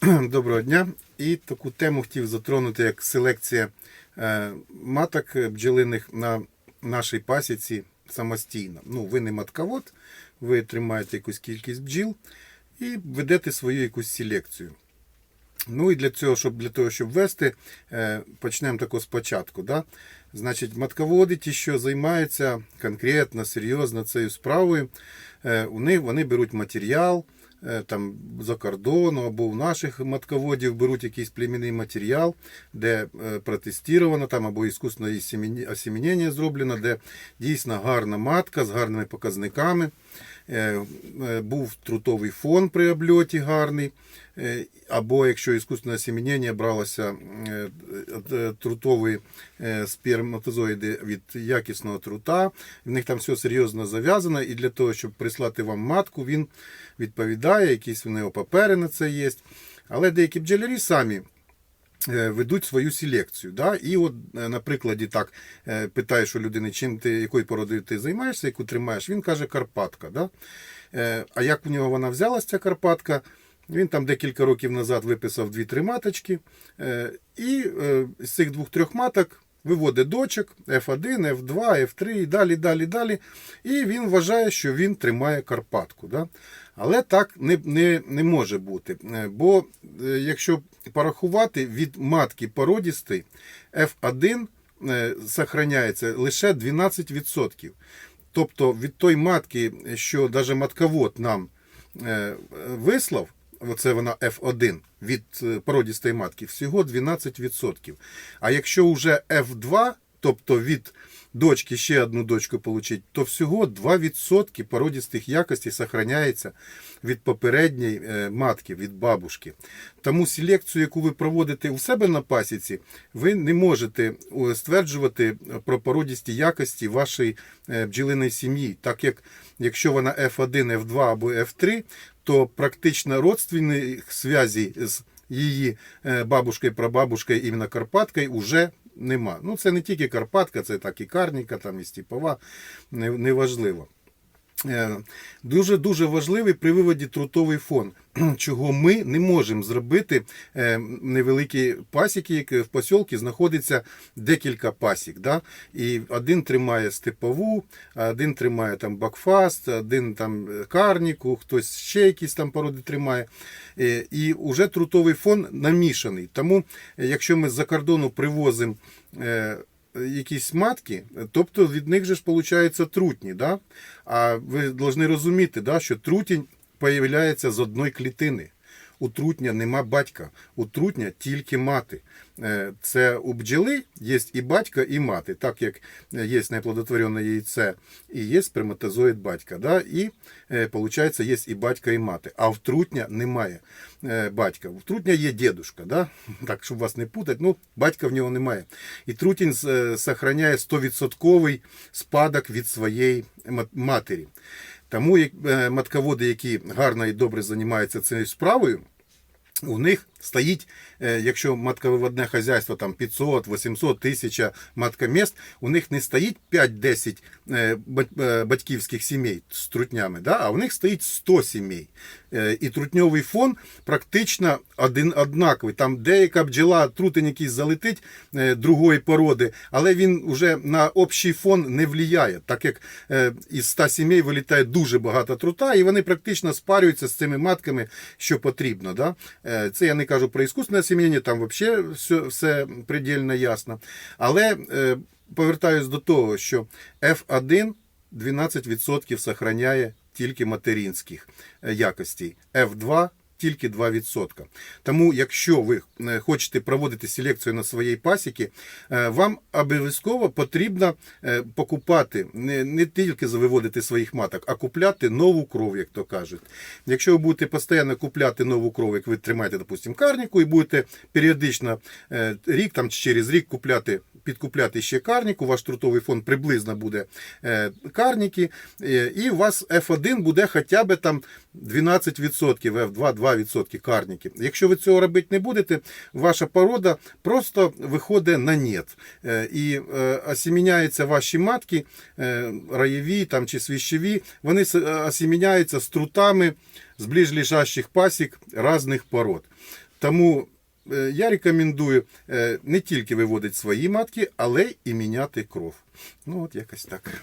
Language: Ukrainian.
Доброго дня. І таку тему хотів затронути, як селекція е, маток бджолиних на нашій пасіці самостійно. Ну, ви не матковод, ви тримаєте якусь кількість бджіл і ведете свою якусь селекцію. Ну і для цього, щоб для того, щоб вести, е, почнемо тако спочатку. Да? Значить, матководи, ті, що займаються конкретно, серйозно цією справою, е, вони, вони беруть матеріал там, за кордону або в наших матководів беруть якийсь племінний матеріал, де е, протестовано там або іскусне осімінення зроблено, де дійсно гарна матка з гарними показниками. Е, е, Був трутовий фон при обльоті гарний. Е, Або якщо іскусне осімінення бралося трутові сперматозоїди від якісного трута, в них там все серйозно зав'язано, і для того, щоб прислати вам матку, він відповідає, якісь в нього папери на це є. Але деякі бджолярі самі ведуть свою селекцію. Да? І от наприклад, на прикладі так е, питаєш у людини, чим ти, якою породою ти займаєшся, яку тримаєш, він каже Карпатка. Да? Е, А як у нього вона взялась, ця Карпатка? Він там декілька років назад виписав дві-три маточки. е, І е, з цих двох-трьох маток виводить дочок F1, F2, F3 і далі, далі, далі. І він вважає, що він тримає Карпатку. Да? Але так не, не, не може бути. Е, Бо е, якщо порахувати від матки породістої, F1 е, сохраняється лише 12%. Тобто від той матки, що навіть матковод нам вислав, оце вона F1 від е, породістої матки, всього 12%. А якщо вже F2, тобто від дочки ще одну дочку получить, то всього 2% породістих якостей сохраняється від попередньої е, матки, від бабушки. Тому селекцію, яку ви проводите у себе на пасіці, ви не можете е, стверджувати про породісті якості вашої бджілиної сім'ї, так як якщо вона F1, F2 або F3, то практично родственних связей з її е, бабушкою, прабабушкою, іменно Карпаткою, уже нема. Ну, це не тільки Карпатка, це так і Карніка, там і Степова, не- неважливо. Е, Дуже дуже важливий при виводі трутовий фон, чого ми не можемо зробити е, невеликі пасіки, які в посілці знаходиться декілька пасік. Да? І один тримає степову, один тримає там бакфаст, один там е, карніку, хтось ще якісь там породи тримає. І вже трутовий фон намішаний. Тому, якщо ми з-за кордону привозимо якісь матки, тобто від них же ж виходить трутні. Да? А ви повинні розуміти, да, що трутінь появляється з одної клітини. У трутня нема батька, у трутня тільки мати. Е, Це у бджоли є і батько, і мати, так як є неплодотворене яйце і є сперматозоїд батька. Да? І виходить, є і батько, і мати. А в трутня немає е, батька. В трутня є дідушка, да? так, щоб вас не путати, ну, батька в нього немає. І трутінь е, сохраняє 100% спадок від своєї матері. Тому як- е, матководи, які гарно і добре займаються цією справою, у них стоїть, е, якщо матковиводне хазяйство там 500, 800, 1000 маткоміст, у них не стоїть 5-10 е, е, батьківських сімей з трутнями, да? а у них стоїть 100 сімей. І трутньовий фон практично один однаковий. Там деяка бджола, трутень якийсь залетить другої породи, але він вже на общий фон не впливає, так як із 100 сімей вилітає дуже багато трута, і вони практично спарюються з цими матками, що потрібно. Да? Це я не кажу про іскусне осім'яння, там взагалі все, все предельно ясно. Але е, повертаюсь до того, що F1 12% сохраняє тільки материнських е, якостей. F2 тільки 2%. Тому, якщо ви е, хочете проводити селекцію на своїй пасіки, е, вам обов'язково потрібно е, покупати не, тільки виводити своїх маток, а купляти нову кров, як то кажуть. Якщо ви будете постійно купляти нову кров, як ви тримаєте, допустимо, карніку, і будете періодично рік там через рік купляти. Підкупляти ще карніку, ваш трутовий фонд приблизно буде е, карніки, е, і у вас F1 буде хоча б там 12%, F2 2% карніки. Якщо ви цього робити не будете, ваша порода просто виходить на нет. Е, І осіміняються ваші матки, раєві там, чи свіщеві, вони осіміняються з трутами з ближлежащих пасік різних пород. Тому я рекомендую е, не тільки виводити свої матки, але і міняти кров. Ну, от якось так.